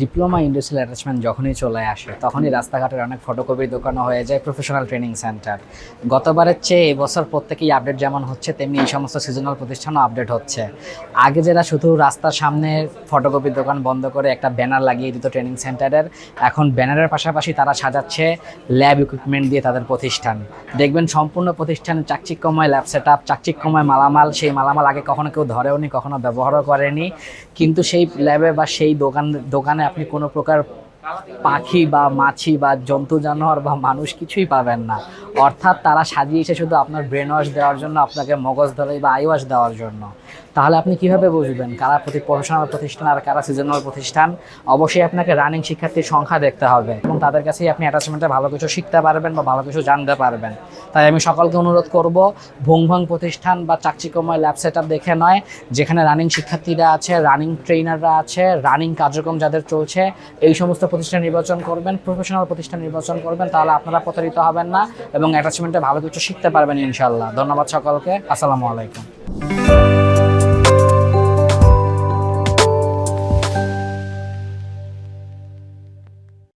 Diploma industrial attachment যখনই চলে আসে, তখনই রাস্তাঘাটের অনেক ফটোকপির দোকানও হয়ে যায় প্রফেশনাল ট্রেনিং সেন্টার গতবারের চেয়ে এবছর প্রত্যেকেই আপডেট যেমন হচ্ছে, তেমনি এই সমস্ত সিজনাল প্রতিষ্ঠানও আপডেট হচ্ছে। আগে যারা শুধু রাস্তার সামনে ফটোকপির দোকান বন্ধ করে একটা ব্যানার লাগিয়ে দিত ট্রেনিং সেন্টারের এখন ব্যানারের পাশাপাশি তারা সাজাচ্ছে ল্যাব ইকুইপমেন্ট দিয়ে তাদের প্রতিষ্ঠান। দেখবেন সম্পূর্ণ প্রতিষ্ঠান চাকচিক্যময় ল্যাব সেট আপ চাকচিক্যময় মালামাল, সেই মালামাল আগে কখনো কেউ ধরেওনি, কখনো ব্যবহারও করেনি। কিন্তু সেই ল্যাবে বা সেই দোকান, দোকানে আপনি কোনো প্রকার পাখি বা মাছি বা জন্তু, জানোয়ার বা মানুষ কিছুই পাবেন না। অর্থাৎ তারা সাজিয়েছে শুধু আপনার ব্রেন ওয়াশ দেওয়ার জন্য, আপনাকে মগজ ধরাই বা আই ওয়াশ দেওয়ার জন্য। তাহলে আপনি কীভাবে বুঝবেন কারা প্রতি প্রফেশনাল প্রতিষ্ঠান আর কারা সিজনাল প্রতিষ্ঠান? অবশ্যই আপনাকে রানিং শিক্ষার্থীর সংখ্যা দেখতে হবে এবং তাদের কাছেই আপনি অ্যাটাচমেন্টে ভালো কিছু শিখতে পারবেন বা ভালো কিছু জানতে পারবেন। তাই আমি সকলকে অনুরোধ করব ভং ভং প্রতিষ্ঠান বা চাকচিকময় ল্যাব সেট দেখে নয়, যেখানে রানিং শিক্ষার্থীরা আছে, রানিং ট্রেনাররা আছে, রানিং কার্যক্রম যাদের চলছে, এই সমস্ত প্রতিষ্ঠান নির্বাচন করবেন, প্রফেশনাল প্রতিষ্ঠান নির্বাচন করবেন, তাহলে আপনারা প্রতারিত হবেন না এবং অ্যাটাচমেন্টে ভালো কিছু শিখতে পারবেন ইনশাল্লাহ ধন্যবাদ সকলকে, আসসালামু আলাইকুম।